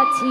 আছি